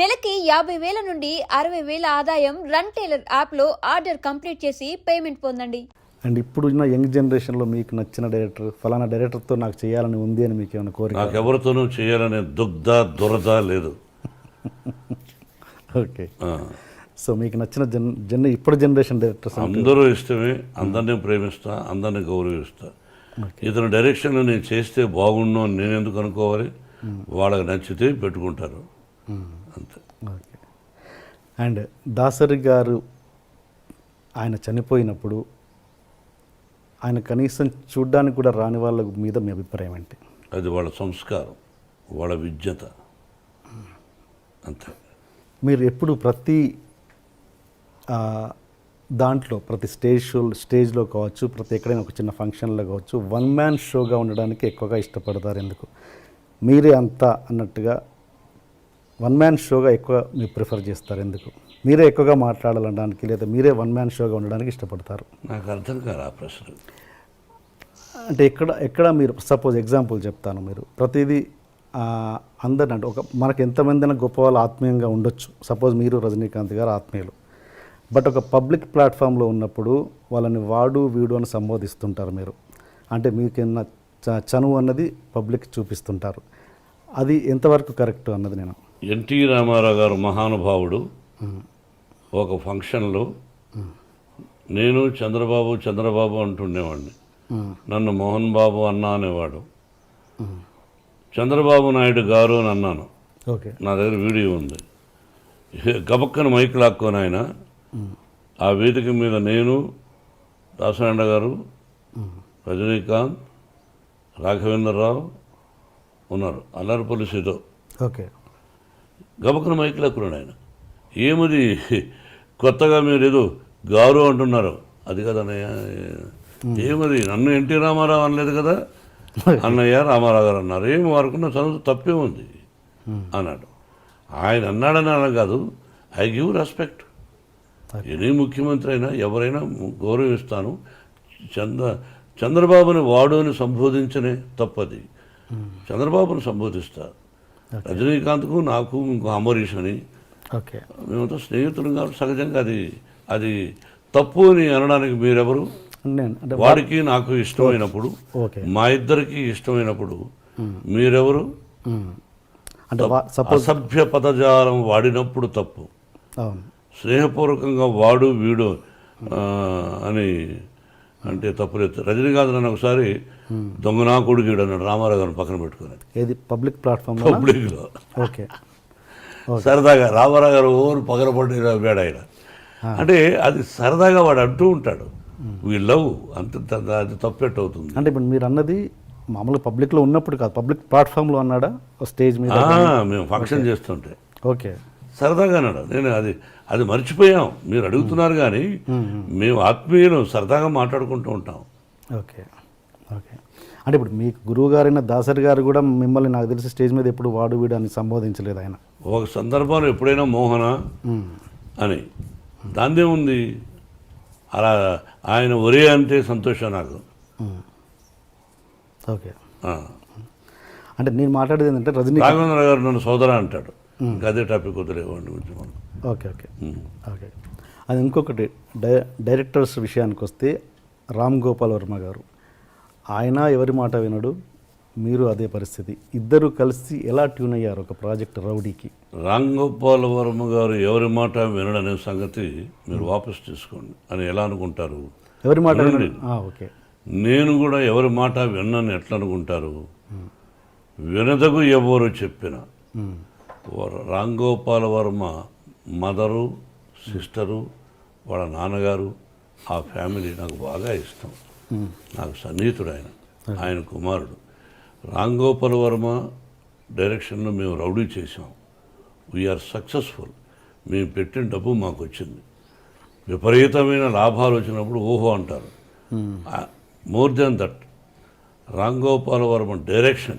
నెలకి యాభై వేల నుండి అరవై వేల ఆదాయం రన్ టైలర్ యాప్లో ఆర్డర్ కంప్లీట్ చేసి పేమెంట్ పొందండి. అండ్ ఇప్పుడు ఉన్న యంగ్ జనరేషన్లో మీకు నచ్చిన డైరెక్టర్ ఫలానా డైరెక్టర్తో నాకు చేయాలని ఉంది అని మీకు ఏమైనా కోరిక? నాకెవరితోనూ చేయాలనే దుగ్ధ దురద లేదు. ఓకే. సో మీకు నచ్చిన జన్ జన్ ఇప్పుడు జనరేషన్ డైరెక్టర్స్ అందరూ ఇష్టమే అందరినీ ప్రేమిస్తా అందరినీ గౌరవిస్తా. ఇతని డైరెక్షన్లో నేను చేస్తే బాగుండు అని నేను ఎందుకు అనుకోవాలి? వాళ్ళకి నచ్చితే పెట్టుకుంటారు. అండ్ దాసరి గారు ఆయన చనిపోయినప్పుడు ఆయన కనీసం చూడ్డానికి కూడా రాని వాళ్ళ మీద మీ అభిప్రాయం ఏంటి? అది వాళ్ళ సంస్కారం వాళ్ళ విద్యత అంతే. మీరు ఎప్పుడు ప్రతి దాంట్లో ప్రతి స్టేజ్ షో స్టేజ్లో కావచ్చు ప్రతి ఎక్కడైనా ఒక చిన్న ఫంక్షన్లో కావచ్చు వన్ మ్యాన్ షోగా ఉండడానికి ఎక్కువగా ఇష్టపడతారు. ఎందుకు? మీరే అంతా అన్నట్టుగా వన్ మ్యాన్ షోగా ఎక్కువ మీరు ప్రిఫర్ చేస్తారు ఎందుకు? మీరే ఎక్కువగా మాట్లాడాలనడానికి లేదా మీరే వన్ మ్యాన్ షోగా ఉండడానికి ఇష్టపడతారు? నాకు అర్థం కాదు ఆ ప్రశ్న. అంటే ఎక్కడ ఎక్కడ మీరు సపోజ్ ఎగ్జాంపుల్ చెప్తాను మీరు. ప్రతిదీ అందరిని అంటే ఒక మనకు ఎంతమంది గొప్ప వాళ్ళు ఆత్మీయంగా ఉండొచ్చు. సపోజ్ మీరు రజనీకాంత్ గారు ఆత్మీయులు. బట్ ఒక పబ్లిక్ ప్లాట్ఫామ్లో ఉన్నప్పుడు వాళ్ళని వాడు వీడు అని సంబోధిస్తుంటారు మీరు. అంటే మీకున్న చ- చనువు అన్నది పబ్లిక్ చూపిస్తుంటారు. అది ఎంతవరకు కరెక్ట్ అన్నది నేను ఎన్టీ రామారావు గారు మహానుభావుడు. ఒక ఫంక్షన్లో నేను చంద్రబాబు చంద్రబాబు అంటుండేవాడిని. నన్ను మోహన్ బాబు అన్నా అనేవాడు. చంద్రబాబు నాయుడు గారు అని అన్నాను. ఓకే. నా దగ్గర వీడియో ఉంది. గబక్కన మైక్ లాక్కొని ఆయన ఆ వేదిక మీద నేను దాసనారాయణ గారు రజనీకాంత్ రాఘవేంద్రరావు ఉన్నారు. అల్లరిపల్లి సీతో ఓకే. గబక్కన మైక్ లాక్కున్నాడు ఆయన. ఏమది? కొత్తగా మీరు ఏదో గారు అంటున్నారు. అది కదన్నయ్య ఏమది? నన్ను ఎన్టీ రామారావు అనలేదు కదా? అన్నయ్య రామారావు గారు అన్నారు. ఏం వారుకున్న చదువు తప్పే ఉంది అన్నాడు. ఆయన అన్నాడని అన కాదు. I give respect. ఎనీ ముఖ్యమంత్రి అయినా ఎవరైనా గౌరవిస్తాను చంద్ర చంద్రబాబుని వాడు అని సంబోధించనే తప్పది. చంద్రబాబుని సంబోధిస్తా. రజనీకాంత్కు నాకు ఇంకో అంబరీష్ అని. ఓకే మేమంతా స్నేహితులు కాబట్టి సహజంగా అది అది తప్పు అని అనడానికి మీరెవరు? వాడికి నాకు ఇష్టమైనప్పుడు మా ఇద్దరికి ఇష్టమైనప్పుడు మీరెవరు? మ్మ్. అంటే అసభ్య పదజాలం వాడినప్పుడు తప్పు. స్నేహపూర్వకంగా వాడు వీడు అని అంటే తప్పులేదు రజనీకాంత్ నన్ను ఒకసారి దొంగ నా కొడుకుడు అన్నాడు రామారావు గారిని పక్కన పెట్టుకుని. ఏది? పబ్లిక్ ప్లాట్ఫామ్ పబ్లిక్లో ఓకే. సరదాగా రామారావు గారు ఓరు పగలపడి నవ్వాడు ఆయన. అంటే అది సరదాగా వాడు అంటూ ఉంటాడు. వీ లవ్ అంత అది తప్పెట్టు అవుతుంది? అంటే ఇప్పుడు మీరు అన్నది మామూలుగా పబ్లిక్లో ఉన్నప్పుడు కాదు. పబ్లిక్ ప్లాట్ఫామ్లో అన్నాడా? స్టేజ్ మీద మేము ఫంక్షన్ చేస్తుంటే. ఓకే. సరదాగా అన్నాడు. నేను అది అది మర్చిపోయాం. మీరు అడుగుతున్నారు కానీ మేము ఆత్మీయులు సరదాగా మాట్లాడుకుంటూ ఉంటాం. ఓకే. ఓకే. అంటే ఇప్పుడు మీకు గురువు గారైన దాసరి గారు కూడా మిమ్మల్ని నాకు తెలిసి స్టేజ్ మీద ఎప్పుడు వాడు వీడు అని సంబోధించలేదు ఆయన. ఒక సందర్భంలో ఎప్పుడైనా మోహన. అని. దాందే ఉంది. అలా ఆయన ఒరే అంటే సంతోషం నాకు. ఓకే. అంటే నేను మాట్లాడేది ఏంటంటే రజనీ రాఘవేంద్ర గారు నన్ను సోదర అంటాడు. ఇంకా అదే టాపిక్ వదిలేవాడిని గురించి మనం. Okay okay. ఓకే. అది ఇంకొకటి డై డైరెక్టర్స్ విషయానికి వస్తే రామ్ గోపాల్ వర్మ గారు. ఆయన ఎవరి మాట వినడు మీరు అదే పరిస్థితి. ఇద్దరు కలిసి ఎలా ట్యూన్ అయ్యారు ఒక ప్రాజెక్ట్ రౌడీకి? రామ్ గోపాల్ వర్మ గారు ఎవరి మాట వినడనే సంగతి మీరు వాపస్ తీసుకోండి అని ఎలా అనుకుంటారు? ఎవరి మాట ఓకే. నేను కూడా ఎవరి మాట విన్నాను ఎట్లా అనుకుంటారు? వినదగు ఎవరు చెప్పిన. రామ్ గోపాల్ వర్మ మదరు సిస్టరు వాళ్ళ నాన్నగారు ఆ ఫ్యామిలీ నాకు బాగా ఇష్టం. నాకు సన్నిహితుడు ఆయన. ఆయన కుమారుడు. రామ్ గోపాల్ వర్మ డైరెక్షన్లో మేము రౌడీ చేసాం వీఆర్ సక్సెస్ఫుల్ మేము పెట్టిన డబ్బు మాకు వచ్చింది. విపరీతమైన లాభాలు వచ్చినప్పుడు ఓహో అంటారు. More than that Ram Gopal Varma direction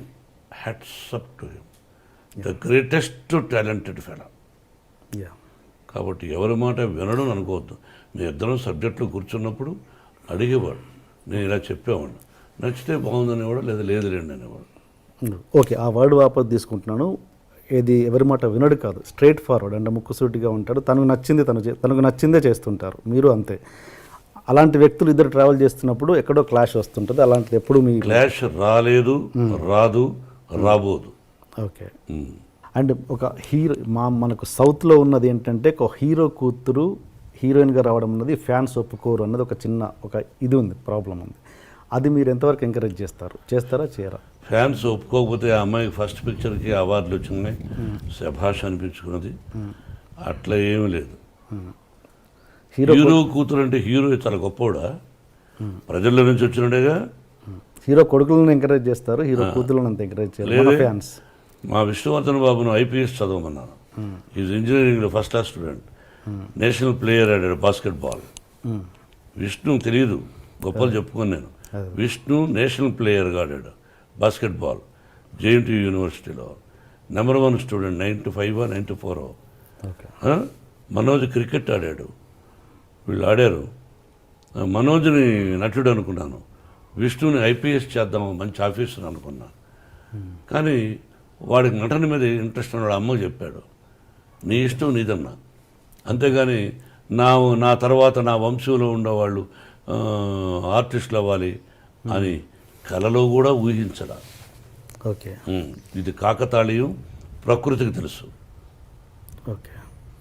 hats off to him the greatest talented fellow yeah కాబట్టి ఎవరి మాట వినడం అనుకోవద్దు. మీ ఇద్దరం సబ్జెక్టులు కూర్చున్నప్పుడు అడిగేవాడు. నేను ఇలా చెప్పేవాడిని. నచ్చితే బాగుందనేవాడు లేదా లేదు లేండి అనేవాడు. ఓకే ఆ వర్డ్ వాపస్ తీసుకుంటున్నాను. ఏది ఎవరి మాట వినడు కాదు. స్ట్రైట్ ఫార్వర్డ్ అంటే ముక్కుసూటిగా ఉంటాడు. తనకు నచ్చింది తను చే- తనకు నచ్చిందే చేస్తుంటారు. మీరు అంతే. అలాంటి వ్యక్తులు ఇద్దరు ట్రావెల్ చేస్తున్నప్పుడు ఎక్కడో క్లాష్ వస్తుంటుంది. అలాంటిది ఎప్పుడు మీ క్లాష్ రాలేదు రాదు రాబోదు. ఓకే. అండ్ ఒక హీరో మా మనకు సౌత్లో ఉన్నది ఏంటంటే ఒక హీరో కూతురు హీరోయిన్గా రావడం అన్నది ఫ్యాన్స్ ఒప్పుకోరు అన్నది ఒక చిన్న ఒక ఇది ఉంది ప్రాబ్లం ఉంది. అది మీరు ఎంతవరకు ఎంకరేజ్ చేస్తారు? చేస్తారా చేయరా? ఫ్యాన్స్ ఒప్పుకోకపోతే ఆ అమ్మాయికి ఫస్ట్ పిక్చర్కి అవార్డులు వచ్చినాయి. శభాష్ అనిపించుకున్నది. అట్లా ఏమీ లేదు. హీరో హీరో కూతురు అంటే హీరో చాలా గొప్పవాడా ప్రజల నుంచి వచ్చినడేగా? హీరో కొడుకులను ఎంకరేజ్ చేస్తారు హీరో కూతురులను అంత ఎంకరేజ్ చేయరు లేదే. ఫ్యాన్స్. మా విష్ణువర్ధన్ బాబును ఐపీఎస్ చదవమన్నాను ఈజ్ ఇంజనీరింగ్లో first class student national player ఆడాడు బాస్కెట్ బాల్ విష్ణు తెలియదు గొప్పలు చెప్పుకొని నేను. విష్ణు నేషనల్ ప్లేయర్గా ఆడాడు బాస్కెట్ బాల్ జేఎన్టీ యూనివర్సిటీలో number one student ninety five ninety four okay Manoj cricket ఆడాడు. వీళ్ళు ఆడారు. మనోజ్ని నటుడు అనుకున్నాను. విష్ణుని ఐపీఎస్ చేద్దాం మంచి ఆఫీసర్ అనుకున్నా. కానీ వాడికి నటన మీద ఇంట్రెస్ట్ ఉన్నాడు అమ్మ చెప్పాడు నీ ఇష్టం నీదన్నా అంతేగాని నా నా తర్వాత నా వంశంలో ఉండేవాళ్ళు ఆర్టిస్టులు అవ్వాలి అని కలలో కూడా ఊహించడా ఓకే. ఇది కాకతాళీయం ప్రకృతికి తెలుసు. ఓకే.